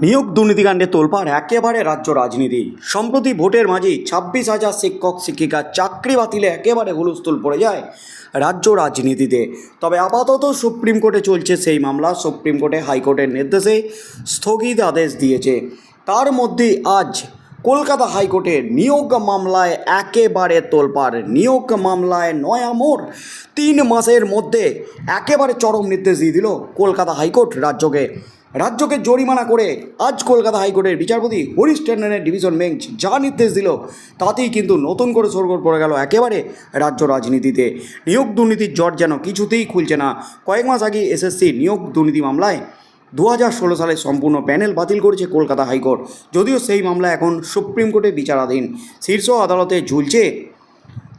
নিয়োগ দুর্নীতিকাণ্ডে তোলপাড় একেবারে রাজ্য রাজনীতি। সম্প্রতি ভোটের মাঝে ছাব্বিশ হাজার শিক্ষক, শিক্ষিকা চাকরি বাতিলে একেবারে হুলস্থুল পড়ে যায় রাজ্য রাজনীতিতে। তবে আপাতত সুপ্রিম কোর্টে চলছে সেই মামলা। সুপ্রিম কোর্টে হাইকোর্টের নির্দেশে স্থগিত আদেশ দিয়েছে। তার মধ্যে আজ কলকাতা হাইকোর্টে নিয়োগ মামলায় একেবারে তোলপাড়। নিয়োগ মামলায় নয়া মোড়। তিন মাসের মধ্যে একেবারে চরম নির্দেশ দিয়ে দিল কলকাতা হাইকোর্ট রাজ্যকে। রাজ্যকে জরিমানা করে আজ কলকাতা হাইকোর্টের বিচারপতি হরিশ ট্যান্ডনের ডিভিশন বেঞ্চ যা নির্দেশ দিল, তাতেই কিন্তু নতুন করে সরগর পড়ে গেল একেবারে রাজ্য রাজনীতিতে। নিয়োগ দুর্নীতির জট যেন কিছুতেই খুলছে না। কয়েক মাস আগে এসএসসি নিয়োগ দুর্নীতি মামলায় দু হাজার ষোলো সালে সম্পূর্ণ প্যানেল বাতিল করেছে কলকাতা হাইকোর্ট। যদিও সেই মামলা এখন সুপ্রিম কোর্টে বিচারাধীন। শীর্ষ আদালতে ঝুলছে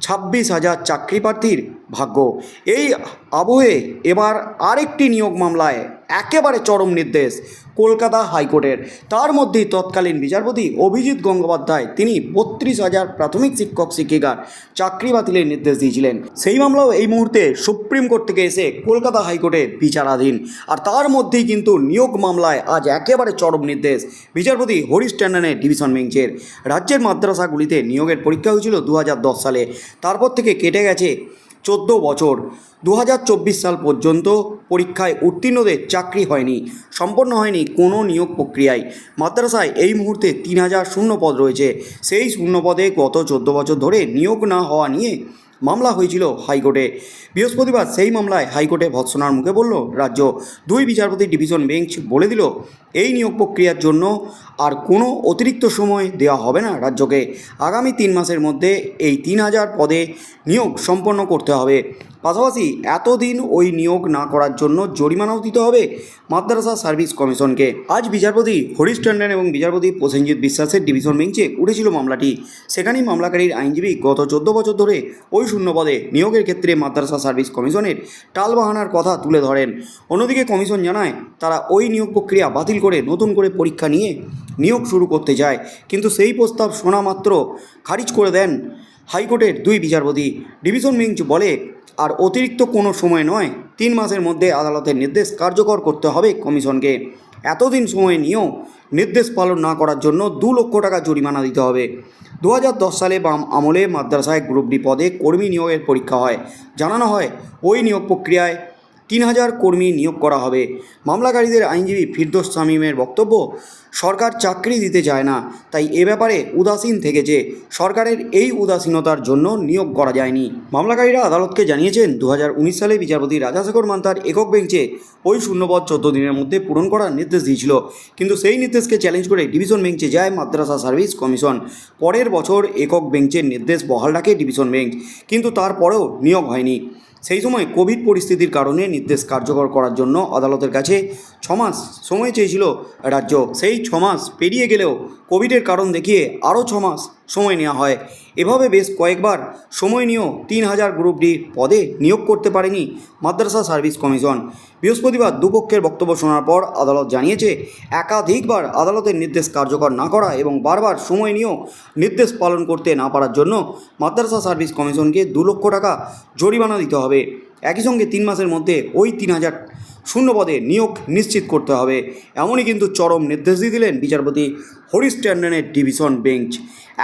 ছাব্বিশ হাজার চাকরি প্রার্থীর ভাগ্য। এই আবহে এবার আরেকটি নিয়োগ মামলায় একেবারে চরম নির্দেশ কলকাতা হাইকোর্টের। তার মধ্যেই তৎকালীন বিচারপতি অভিজিৎ গঙ্গোপাধ্যায় তিনি বত্রিশ হাজার প্রাথমিক শিক্ষক শিক্ষিকার চাকরি বাতিলের নির্দেশ দিয়েছিলেন। সেই মামলাও এই মুহূর্তে সুপ্রিম কোর্ট থেকে এসে কলকাতা হাইকোর্টে বিচারাধীন। আর তার মধ্যেই কিন্তু নিয়োগ মামলায় আজ একেবারে চরম নির্দেশ বিচারপতি হরিশ ট্যান্ডনের ডিভিশন বেঞ্চের। রাজ্যের মাদ্রাসাগুলিতে নিয়োগের পরীক্ষা হয়েছিল দু হাজার দশ সালে। তারপর থেকে কেটে গেছে চোদ্দ বছর। দু হাজার চব্বিশ সাল পর্যন্ত পরীক্ষায় উত্তীর্ণদের চাকরি হয়নি, সম্পন্ন হয়নি কোনো নিয়োগ প্রক্রিয়ায়। মাদ্রাসায় এই মুহূর্তে তিন হাজার শূন্য পদ রয়েছে। সেই শূন্য পদে গত চোদ্দ বছর ধরে নিয়োগ না হওয়া নিয়ে মামলা হয়েছিল হাইকোর্টে। বৃহস্পতিবার সেই মামলায় হাইকোর্টে ভৎসনার মুখে বলল, রাজ্য দুই বিচারপতি ডিভিশন বেঞ্চ বলে দিল, এই নিয়োগ প্রক্রিয়ার জন্য আর কোনো অতিরিক্ত সময় দেওয়া হবে না রাজ্যকে। আগামী তিন মাসের মধ্যে এই তিন হাজার পদে নিয়োগ সম্পন্ন করতে হবে। পাশাপাশি এতদিন ওই নিয়োগ না করার জন্য জরিমানাও দিতে হবে মাদ্রাসা সার্ভিস কমিশনকে। আজ বিচারপতি হরিশ টন্ডন এবং বিচারপতি প্রসেনজিৎ বিশ্বাসের ডিভিশন বেঞ্চে উঠেছিল মামলাটি। সেখানেই মামলাকারীর আইনজীবী গত চোদ্দ বছর ধরে ওই শূন্যপদে নিয়োগের ক্ষেত্রে মাদ্রাসা সার্ভিস কমিশনের টালবাহানার কথা তুলে ধরেন। অন্যদিকে কমিশন জানায়, তারা ওই নিয়োগ প্রক্রিয়া বাতিল করে নতুন করে পরীক্ষা নিয়ে নিয়োগ শুরু করতে যায় কিন্তু সেই প্রস্তাব শোনা মাত্র খারিজ করে দেন হাইকোর্টের দুই বিচারপতি ডিভিশন বেঞ্চ বলে, আর অতিরিক্ত কোনো সময় নয়, তিন মাসের মধ্যে আদালতের নির্দেশ কার্যকর করতে হবে কমিশনকে। এতদিন সময় নিয়েও নির্দেশ পালন না করার জন্য দু লক্ষ টাকা জরিমানা দিতে হবে। দু হাজার দশ সালে বাম আমলে মাদ্রাসায় গ্রুপ ডি পদে কর্মী নিয়োগের পরীক্ষা হয়। জানানো হয়, ওই নিয়োগ প্রক্রিয়ায় তিন হাজার কর্মী নিয়োগ করা হবে। মামলাকারীদের আইনজীবী ফিরদোস শামীমের বক্তব্য, সরকার চাকরি দিতে চায় না, তাই এ ব্যাপারে উদাসীন থেকেছে। সরকারের এই উদাসীনতার জন্য নিয়োগ করা যায়নি। মামলাকারীরা আদালতকে জানিয়েছেন দু হাজার উনিশ সালে বিচারপতি রাজাশেখর মান্তার একক বেঞ্চে ওই শূন্যপদ চোদ্দ দিনের মধ্যে পূরণ করার নির্দেশ দিয়েছিল। কিন্তু সেই নির্দেশকে চ্যালেঞ্জ করে ডিভিশন বেঞ্চে যায় মাদ্রাসা সার্ভিস কমিশন। পরের বছর একক বেঞ্চের নির্দেশ বহাল রাখে ডিভিশন বেঞ্চ, কিন্তু তারপরেও নিয়োগ হয়নি। সেই সময় কোভিড পরিস্থিতির কারণে নির্দেশ কার্যকর করার জন্য আদালতের কাছে ছমাস সময় চেয়েছিল রাজ্য। সেই ছমাস পেরিয়ে গেলেও কোভিডের কারণ দেখিয়ে আরও ছমাস সময় নেওয়া হয়। এভাবে বেশ কয়েকবার সময় নিয়েও তিন হাজার গ্রুপ ডি পদে নিয়োগ করতে পারেনি মাদ্রাসা সার্ভিস কমিশন। বৃহস্পতিবার দুপক্ষের বক্তব্য শোনার পর আদালত জানিয়েছে, একাধিকবার আদালতের নির্দেশ কার্যকর না করা এবং বারবার সময় নিয়েও নির্দেশ পালন করতে না পারার জন্য মাদ্রাসা সার্ভিস কমিশনকে দু লক্ষ টাকা জরিমানা দিতে হবে। একই সঙ্গে তিন মাসের মধ্যে ওই তিন হাজার শূন্য পদে নিয়োগ নিশ্চিত করতে হবে। এমনই কিন্তু চরম নির্দেশ দিয়ে দিলেন বিচারপতি হরিশ ট্যান্ডনের ডিভিশন বেঞ্চ।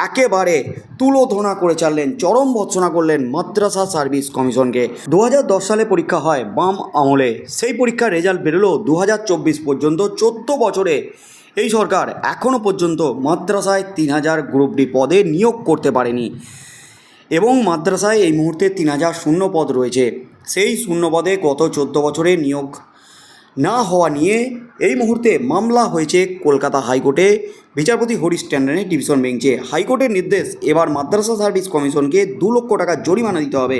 একেবারে তুলোধনা করে চাললেন চরম ভৎসনা করলেন মাদ্রাসা সার্ভিস কমিশনকে। দু হাজার দশ সালে পরীক্ষা হয় বাম আমলে। সেই পরীক্ষার রেজাল্ট বেরোলো দু হাজার চব্বিশ পর্যন্ত। চোদ্দ বছরে এই সরকার এখনও পর্যন্ত মাদ্রাসায় তিন হাজার গ্রুপ ডি পদে নিয়োগ করতে পারেনি এবং মাদ্রাসায় এই মুহূর্তে তিন হাজার শূন্য পদ রয়েছে। সেই শূন্য পদে গত চোদ্দ বছরে নিয়োগ না হওয়া নিয়ে এই মুহূর্তে মামলা হয়েছে কলকাতা হাইকোর্টে। বিচারপতি হরিশ ট্যান্ডনের ডিভিশন বেঞ্চে। হাইকোর্টের নির্দেশ, এবার মাদ্রাসা সার্ভিস কমিশনকে দু লক্ষ টাকা জরিমানা দিতে হবে।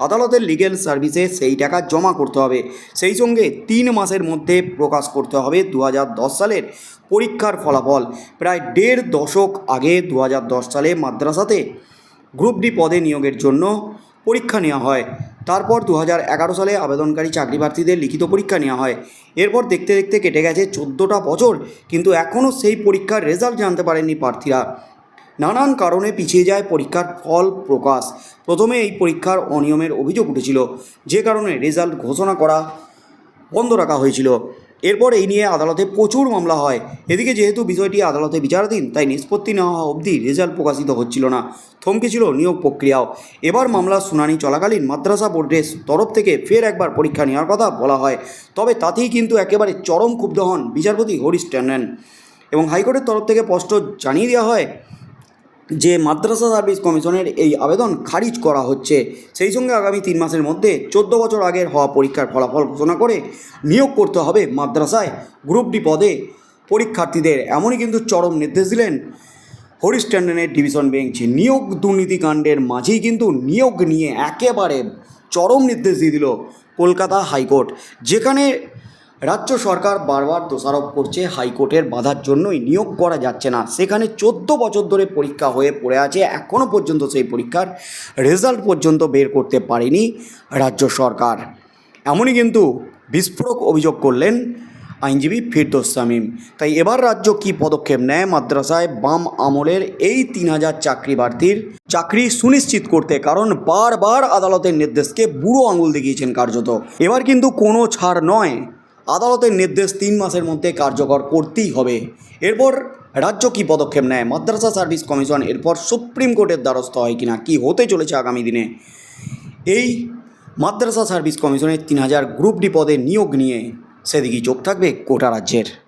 আদালতের লিগেল সার্ভিসে সেই টাকা জমা করতে হবে। সেই সঙ্গে তিন মাসের মধ্যে প্রকাশ করতে হবে দু হাজার দশ সালের পরীক্ষার ফলাফল। প্রায় দেড় দশক আগে দু হাজার দশ সালে মাদ্রাসাতে গ্রুপ ডি পদে নিয়োগের জন্য পরীক্ষা নেওয়া হয়। তারপর দু হাজার এগারো সালে আবেদনকারী চাকরি প্রার্থীদের লিখিত পরীক্ষা নেওয়া হয়। এরপর দেখতে দেখতে কেটে গেছে চোদ্দোটা বছর, কিন্তু এখনও সেই পরীক্ষার রেজাল্ট জানতে পারেননি প্রার্থীরা। নানান কারণে পিছিয়ে যায় পরীক্ষার ফল প্রকাশ। প্রথমে এই পরীক্ষার অনিয়মের অভিযোগ উঠেছিল, যে কারণে রেজাল্ট ঘোষণা করা বন্ধ রাখা হয়েছিল। এরপর এই নিয়ে আদালতে প্রচুর মামলা হয়। এদিকে যেহেতু বিষয়টি আদালতে বিচারাধীন, তাই নিষ্পত্তি নেওয়া হওয়া অবধি রেজাল্ট প্রকাশিত হচ্ছিল না। থমকে ছিল নিয়োগ প্রক্রিয়াও। এবার মামলার শুনানি চলাকালীন মাদ্রাসা বোর্ডের তরফ থেকে ফের একবার পরীক্ষা নেওয়ার কথা বলা হয়। তবে তাতেই কিন্তু একেবারে চরম ক্ষুব্ধ হন বিচারপতি হরিশ ট্যান্ডন এবং হাইকোর্টের তরফ থেকে স্পষ্ট জানিয়ে দেওয়া হয় যে মাদ্রাসা সার্ভিস কমিশনের এই আবেদন খারিজ করা হচ্ছে, সেই সঙ্গে আগামী তিন মাসের মধ্যে চোদ্দ বছর আগের হওয়া পরীক্ষার ফলাফল ঘোষণা করে নিয়োগ করতে হবে মাদ্রাসায় গ্রুপ ডি পদে। পরীক্ষার্থীদের এমনই কিন্তু চরম নির্দেশ দিলেন হরিশ ট্যান্ডনের ডিভিশন বেঞ্চ। নিয়োগ দুর্নীতিকাণ্ডের মাঝেই কিন্তু নিয়োগ নিয়ে একেবারে চরম নির্দেশ দিয়ে দিল কলকাতা হাইকোর্ট, যেখানে রাজ্য সরকার বারবার দোষারোপ করছে, হাইকোর্টের বাধার জন্যই নিয়োগ করা যাচ্ছে না। সেখানে চোদ্দ বছর ধরে পরীক্ষা হয়ে পড়ে আছে এখনও পর্যন্ত সেই পরীক্ষার রেজাল্ট পর্যন্ত বের করতে পারেনি রাজ্য সরকার। এমনই কিন্তু বিস্ফোরক অভিযোগ করলেন আইনজীবী ফিরদোস শামীম। তাই এবার রাজ্য কি পদক্ষেপ নেয় মাদ্রাসায় বাম আমলের এই তিন হাজার চাকরি প্রার্থীর চাকরি সুনিশ্চিত করতে? কারণ বারবার আদালতের নির্দেশকে বুড়ো আঙুল দেখিয়েছেন কার্যত। এবার কিন্তু কোনো ছাড় নয়। আদালতের নির্দেশ তিন মাসের মধ্যে কার্যকর করতেই হবে। এরপর রাজ্য কি পদক্ষেপ নেয়? মাদ্রাসা সার্ভিস কমিশন এরপর সুপ্রিম কোর্টের দ্বারস্থ হয় কিনা? কি হতে চলেছে আগামী দিনে? এই মাদ্রাসা সার্ভিস কমিশনের তিন হাজার গ্রুপ ডি পদে নিয়োগ নিয়ে সেদিকেই চোখ থাকবে কোটা রাজ্যের।